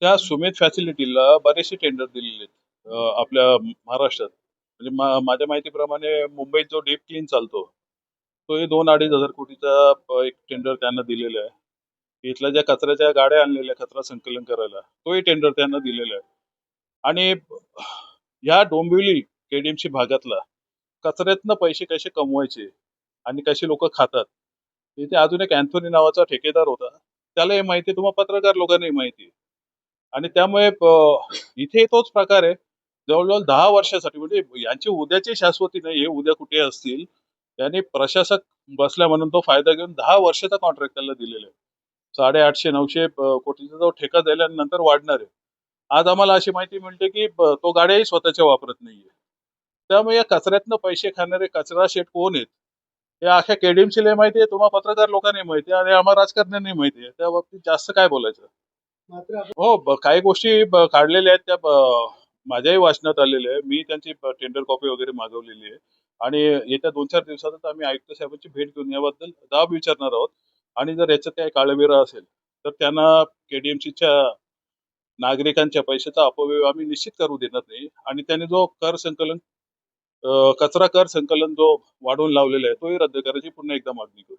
त्या सुमेध फॅसिलिटीला बरेचसे टेंडर दिलेले आहेत आपल्या महाराष्ट्रात. म्हणजे मा- माझ्या माहितीप्रमाणे मुंबईत जो डीप क्लीन चालतो तो हे दोन अडीच हजार कोटीचा एक टेंडर त्यांना दिलेला आहे. इथल्या ज्या कचऱ्याच्या गाड्या आणलेल्या कचरा संकलन करायला तोही टेंडर त्यांना दिलेला आहे. आणि ह्या डोंबिवली केडीएमसी भागातला कचऱ्यातनं पैसे कसे कमवायचे आणि कसे लोक खातात इथे अजून एक अँथोनी नावाचा ठेकेदार होता. त्याला हे माहिती तुम्हाला पत्रकार लोकांनाही माहिती आणि त्यामुळे इथे तोच प्रकार आहे. जवळजवळ दहा वर्षासाठी म्हणजे यांची उद्याची शाश्वती नाही हे उद्या कुठे असतील त्यांनी प्रशासक बसल्या म्हणून तो फायदा घेऊन दहा वर्षाचा कॉन्ट्रॅक्ट त्याला दिलेला आहे. साडेआठशे नऊशे कोटीचा जो ठेका दिल्यानंतर वाढणार आहे. आज आम्हाला अशी माहिती मिळते की तो गाड्याही स्वतःच्या वापरत नाहीये. त्यामुळे या कचऱ्यातनं पैसे खाणारे कचरा शेट कोण आहेत? हे अख्या केडीएमसीला माहिती आहे तुम्हाला पत्रकार लोकांनी माहिती आहे आणि आम्हाला राजकारण्यांनी माहिती आहे. त्या बाबतीत जास्त काय बोलायचं? हो काही गोष्टी काढलेल्या आहेत त्या माझ्याही वाचनात आलेल्या आहे मी त्यांची टेंडर कॉपी वगैरे मागवलेली आहे. आणि येत्या दोन चार दिवसातच आम्ही आयुक्त साहेबांची भेट घेऊन याबद्दल दाब विचारणार आहोत. आणि जर याच्यात काही काळविरा असेल तर त्यांना केडीएमसीच्या नागरिकांच्या पैशाचा अपव्यय आम्ही निश्चित करू देणार नाही. आणि त्यांनी जो कर संकलन कचरा कर संकलन जो वाढवून लावलेला आहे तोही रद्द करायची पुन्हा एकदा मागणी करू.